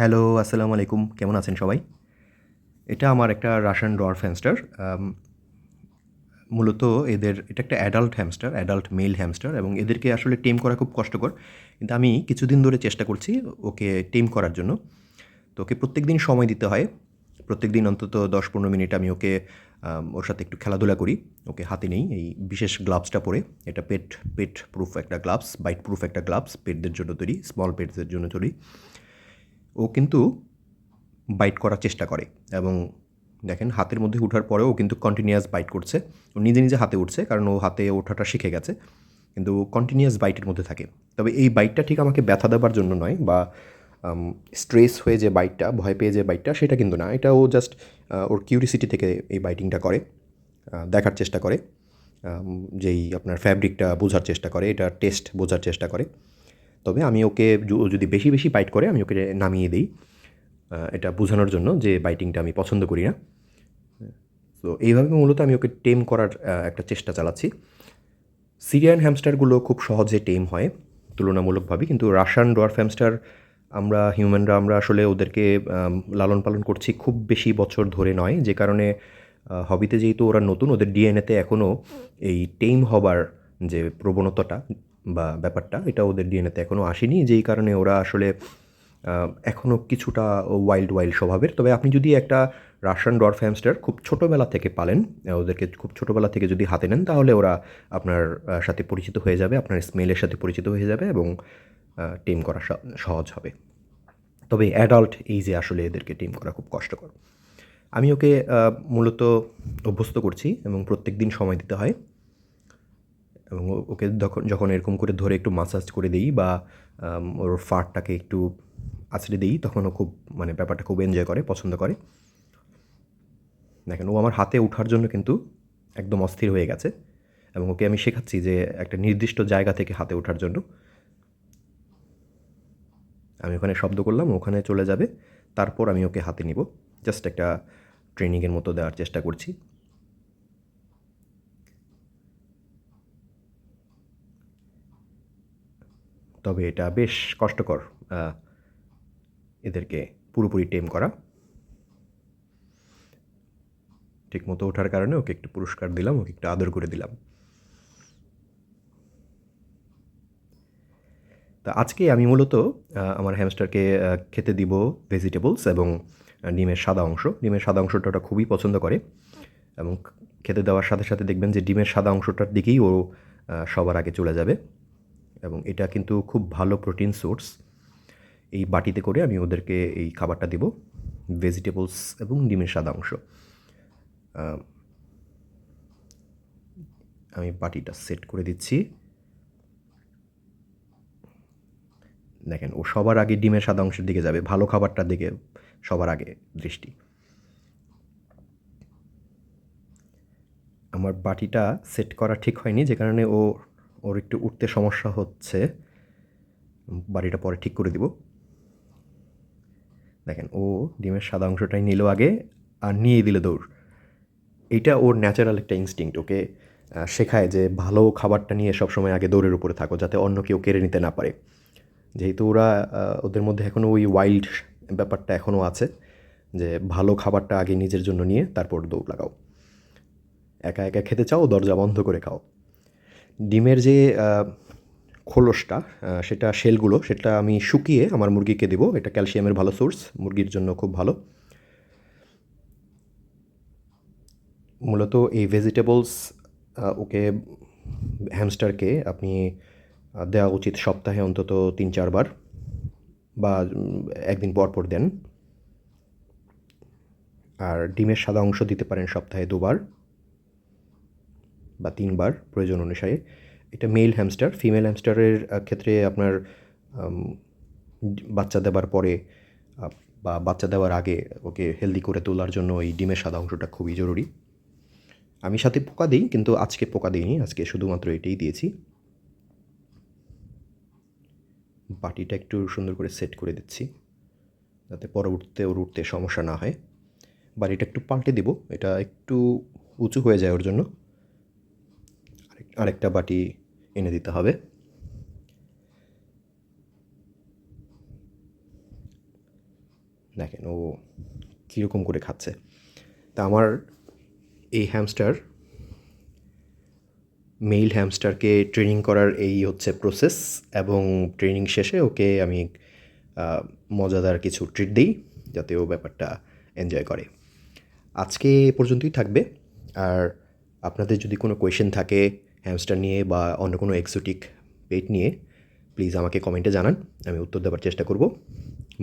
Hello, আসসালামু আলাইকুম। কেমন আছেন সবাই? এটা আমার একটা রাশিয়ান ডোয়ার্ফ হ্যামস্টার মূলত এদের, এটা একটা adult hamster adult male hamster এবং এদেরকে আসলে টেম করা খুব কষ্টকর। কিন্তু আমি কিছুদিন ধরে চেষ্টা করছি ওকে টেম করার জন্য। তো ওকে প্রত্যেক দিন সময় দিতে হয়। প্রত্যেক দিন অন্তত দশ পনেরো মিনিট আমি ওকে ওর সাথে একটু খেলাধুলা করি। ওকে হাতে নেই, এই বিশেষ গ্লাভসটা পরে। এটা পেট পেট প্রুফ একটা গ্লাভস বাইট প্রুফ একটা গ্লাভস পেটদের জন্য তৈরি স্মল পেটদের জন্য তৈরি। ও কিন্তু বাইট করার চেষ্টা করে এবং দেখেন হাতের মধ্যে ওঠার পরেও কিন্তু কন্টিনিউয়াস বাইট করছে। ও নিজে নিজে হাতে উঠছে কারণ ও হাতে ওঠাটা শিখে গেছে, কিন্তু কন্টিনিউয়াস বাইটের মধ্যে থাকে। তবে এই বাইটটা ঠিক আমাকে ব্যথা দেওয়ার জন্য নয় বা স্ট্রেস হয়ে যে বাইটটা ভয় পেয়ে যে বাইটটা সেটা কিন্তু না। এটা ও জাস্ট ওর কিউরিসিটি থেকে এই বাইটিংটা করে দেখার চেষ্টা করে যেই আপনার ফ্যাব্রিকটা বোঝার চেষ্টা করে এটা টেস্ট বোঝার চেষ্টা করে। তবে আমি ওকে যদি বেশি বেশি বাইট করে, আমি ওকে নামিয়ে দিই। এটা বোঝানোর জন্য যে বাইটিংটা আমি পছন্দ করি না। তো এইভাবে মূলত আমি ওকে টেম করার একটা চেষ্টা চালাচ্ছি। সিরিয়ান হ্যামস্টারগুলো খুব সহজে টেম হয়, তুলনামূলকভাবে। কিন্তু রাশিয়ান ডোয়ার্ফ হ্যামস্টার আমরা হিউম্যানরা আমরা আসলে ওদেরকে লালন পালন করছি খুব বেশি বছর ধরে নয়। যে কারণে হবিতে যেহেতু ওরা নতুন, ওদের ডিএনএতে এখনও এই টেম হবার যে প্রবণতাটা বা ব্যাপারটা, এটা ওদের ডিএনএতে এখনও আসেনি। যেই কারণে ওরা আসলে এখনও কিছুটা ওয়াইল্ড ওয়াইল্ড স্বভাবের। তবে আপনি যদি একটা রাশিয়ান ডরফ হ্যামস্টার খুব ছোটোবেলা থেকে পালেন ওদেরকে খুব ছোটোবেলা থেকে যদি হাতে নেন, তাহলে ওরা আপনার সাথে পরিচিত হয়ে যাবে, আপনার স্মেলের সাথে পরিচিত হয়ে যাবে এবং টিম করা সহজ হবে। তবে অ্যাডাল্ট এই যে আসলে এদেরকে টিম করা খুব কষ্টকর। আমি ওকে মূলত অভ্যস্ত করছি এবং প্রত্যেক দিন সময় দিতে হয়। এবং ওকে যখন যখন এরকম করে ধরে একটু মাসাজ করে দিই বা ওর ফারটাকে একটু আছড়ে দিই, তখন ও খুব মানে ব্যাপারটা খুব এনজয় করে, পছন্দ করে। দেখেন, ও আমার হাতে ওঠার জন্য কিন্তু একদম অস্থির হয়ে গেছে এবং ওকে আমি শেখাচ্ছি যে একটা নির্দিষ্ট জায়গা থেকে হাতে ওঠার জন্য। আমি ওখানে শব্দ করলাম, ওখানে চলে যাবে, তারপর আমি ওকে হাতে নিব। জাস্ট একটা ট্রেনিংয়ের মতো দেওয়ার চেষ্টা করছি। তবে এটা বেশ কষ্টকর এদেরকে পুরোপুরি টেম করা। ঠিক মতো ওঠার কারণে ওকে একটু পুরস্কার দিলাম, ওকে একটু আদর করে দিলাম। তা আজকে আমি মূলত আমার হ্যামস্টারকে খেতে দিব ভেজিটেবলস এবং ডিমের সাদা অংশ। ডিমের সাদা অংশটা ওটা খুবই পছন্দ করে এবং খেতে দেওয়ার সাথে সাথে দেখবেন যে ডিমের সাদা অংশটার দিকেই ও সবার আগে চলে যাবে। এবং এটা কিন্তু খুব ভালো প্রোটিন সোর্স। এই বাটিতে করে আমি ওদেরকে এই খাবারটা দিব ভেজিটেবলস এবং ডিমের সাদা অংশ। আমি বাটিটা সেট করে দিচ্ছি। দেখেন, ও সবার আগে ডিমের সাদা অংশের দিকে যাবে, ভালো খাবারটার দিকে সবার আগে দৃষ্টি। আমার বাটিটা সেট করা ঠিক হয়নি, যে কারণে ও ওর একটু উঠতে সমস্যা হচ্ছে, বাড়িটা পরে ঠিক করে দিব। দেখেন, ও ডিমের সাদা অংশটাই নিল আগে আর নিয়ে দিল দৌড়। এটা ওর ন্যাচারাল একটা ইনস্টিংক্ট ওকে শেখায় যে ভালো খাবারটা নিয়ে সবসময় আগে দৌড়ের উপরে থাকো, যাতে অন্য কেউ কেড়ে নিতে না পারে। যেহেতু ওরা ওদের মধ্যে এখনও ওই ওয়াইল্ড ব্যাপারটা এখনও আছে, যে ভালো খাবারটা আগে নিজের জন্য নিয়ে তারপর দৌড় লাগাও। একা একা খেতে চাও, দরজা বন্ধ করে খাও। ডিমের যে খোলসটা সেটা শেলগুলো, সেটা আমি শুকিয়ে আমার মুরগিকে দেবো। এটা ক্যালসিয়ামের ভালো সোর্স, মুরগির জন্য খুব ভালো। মূলত এই ভেজিটেবলস ওকে হ্যামস্টারকে আপনি দেওয়া উচিত সপ্তাহে অন্তত তিন চারবার বা একদিন পর পর দেন। আর ডিমের সাদা অংশ দিতে পারেন সপ্তাহে দুবার। বা তিনবার প্রয়োজন অনুসারে। এটা মেল হ্যামস্টার ফিমেল হ্যামস্টারের ক্ষেত্রে আপনার বাচ্চা দেওয়ার পরে বা বাচ্চা দেওয়ার আগে ওকে হেলদি করে তোলার জন্য এই ডিমের সাদা অংশটা খুবই জরুরি। আমি সাথে পোকা দিই, কিন্তু আজকে পোকা দিইনি, আজকে শুধুমাত্র এটাই দিয়েছি। বাটিটা একটু সুন্দর করে সেট করে দিচ্ছি, যাতে পরবর্তীতে ওর উঠতে সমস্যা না হয়। বাড়িটা একটু পাল্টে দিব, এটা একটু উঁচু হয়ে যায় ওর জন্য। আরেকটা বাটি এনে দিতে হবে। দেখেন ও কীরকম করে খাচ্ছে। তা আমার এই হ্যামস্টার মেইল হ্যামস্টারকে ট্রেনিং করার এই হচ্ছে প্রসেস এবং ট্রেনিং শেষে ওকে আমি মজাদার কিছু ট্রিট দিই যাতে ও ব্যাপারটা এনজয় করে। আজকে এ পর্যন্তই থাকবে। আর আপনাদের যদি কোনো কোয়েশ্চেন থাকে হ্যামস্টার নিয়ে বা অন্য কোনো এক্সোটিক পেট নিয়ে প্লিজ আমাকে কমেন্টে জানান, আমি উত্তর দেওয়ার চেষ্টা করব।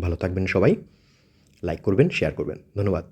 ভালো থাকবেন সবাই লাইক করবেন শেয়ার করবেন। ধন্যবাদ।